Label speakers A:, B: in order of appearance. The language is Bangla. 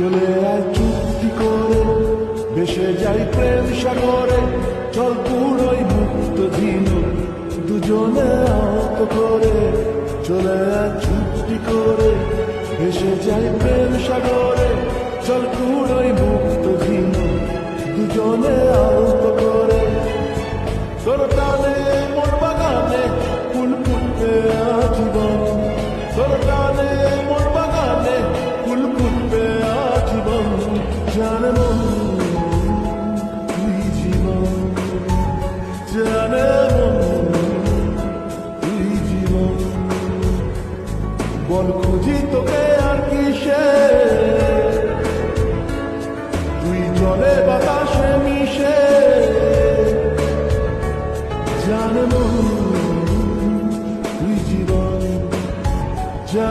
A: চলে আয় চুক্তি করে বেসে যাই প্রেম সাগরে, চল পুরোই মুক্ত দিন দুজনে আহত করে। চলে আয় চুক্তি করে, ভেসে যাই প্রেম সাগরে, চল পুরোই মুক্ত দিন দুজনে আহত করে। তোর টানে মোর বাগানে ফুল ফুটবে আজীবন। তোর বল খুঁজি তোকে আর কিসে? তুই জলে বাতাসে মিশে। জানে মন তুই জীবন যা